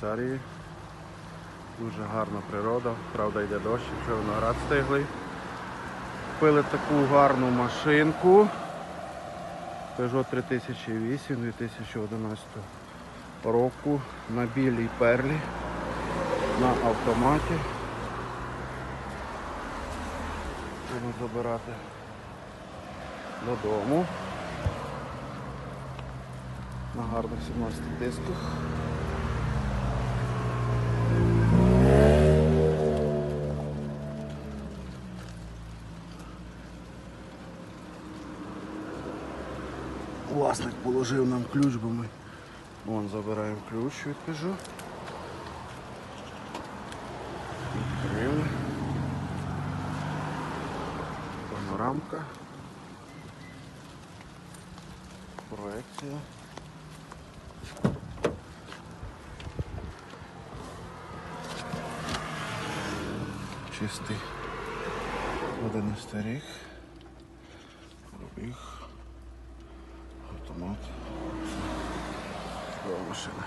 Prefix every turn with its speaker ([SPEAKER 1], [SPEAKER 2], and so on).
[SPEAKER 1] Швейцарії. Дуже гарна природа, правда йде дощ, вже виноград стиглий. Купили таку гарну машинку. Peugeot 3008 2011 року на білій перлі на автоматі. Будемо забирати додому. На гарних 17 дисках. Власник положив нам ключ, бо ми вон забираємо ключ від Peugeot. Відкрили. Панорамка. Проекція. Чистий 11 рік. Пробіг. 不是的